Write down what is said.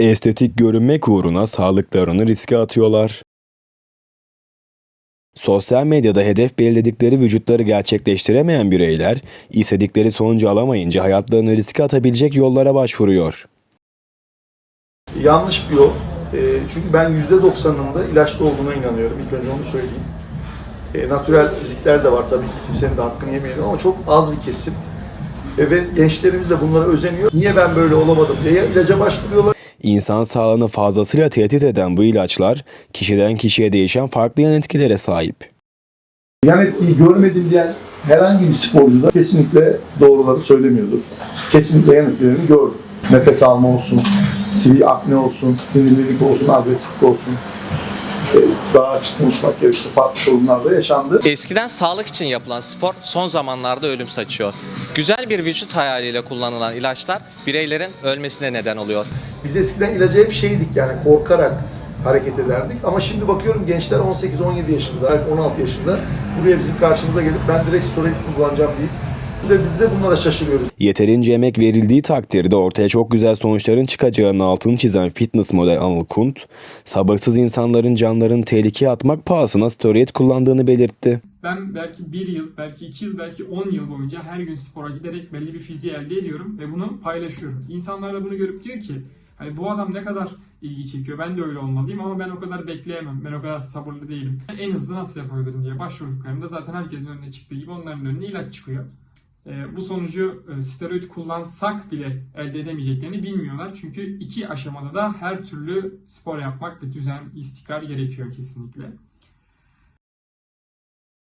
estetik görünmek uğruna sağlıklarını riske atıyorlar. Sosyal medyada hedef belirledikleri vücutları gerçekleştiremeyen bireyler, istedikleri sonucu alamayınca hayatlarını riske atabilecek yollara başvuruyor. Yanlış bir yol. E, çünkü ben %90'ında ilaçlı olduğuna inanıyorum. İlk önce onu söyleyeyim. E, natürel fizikler de var tabii ki kimsenin de hakkını yemeyelim ama çok az bir kesim. E, ve gençlerimiz de bunlara özeniyor. Niye ben böyle olamadım diye ilaca başvuruyorlar İnsan sağlığını fazlasıyla tehdit eden bu ilaçlar, kişiden kişiye değişen farklı yan etkilere sahip. Yan etkiyi görmedim diyen herhangi bir sporcu da kesinlikle doğruları söylemiyordur. Kesinlikle yan etkilerini gördüm. Nefes alma olsun, sivil akne olsun, sinirlilik olsun, agresiflik olsun. Ee, Daha açık konuşmak gerekirse farklı sorunlar da yaşandı. Eskiden sağlık için yapılan spor son zamanlarda ölüm saçıyor. Güzel bir vücut hayaliyle kullanılan ilaçlar bireylerin ölmesine neden oluyor. Biz eskiden ilaca hep şeydik yani korkarak hareket ederdik. Ama şimdi bakıyorum gençler 18-17 yaşında, belki 16 yaşında buraya bizim karşımıza gelip ben direkt steroid kullanacağım deyip ve biz de bunlara şaşırıyoruz. Yeterince emek verildiği takdirde ortaya çok güzel sonuçların çıkacağının altını çizen fitness model Anıl Kunt, sabırsız insanların canlarını tehlikeye atmak pahasına steroid kullandığını belirtti. Ben belki bir yıl, belki iki yıl, belki on yıl boyunca her gün spora giderek belli bir fiziği elde ediyorum ve bunu paylaşıyorum. İnsanlar da bunu görüp diyor ki hani bu adam ne kadar ilgi çekiyor ben de öyle olmalıyım ama ben o kadar bekleyemem, ben o kadar sabırlı değilim. En hızlı nasıl yapabilirim diye başvurduklarında zaten herkesin önüne çıktığı gibi onların önüne ilaç çıkıyor. Ee, bu sonucu e, steroid kullansak bile elde edemeyeceklerini bilmiyorlar. Çünkü iki aşamada da her türlü spor yapmak ve düzen, istikrar gerekiyor kesinlikle.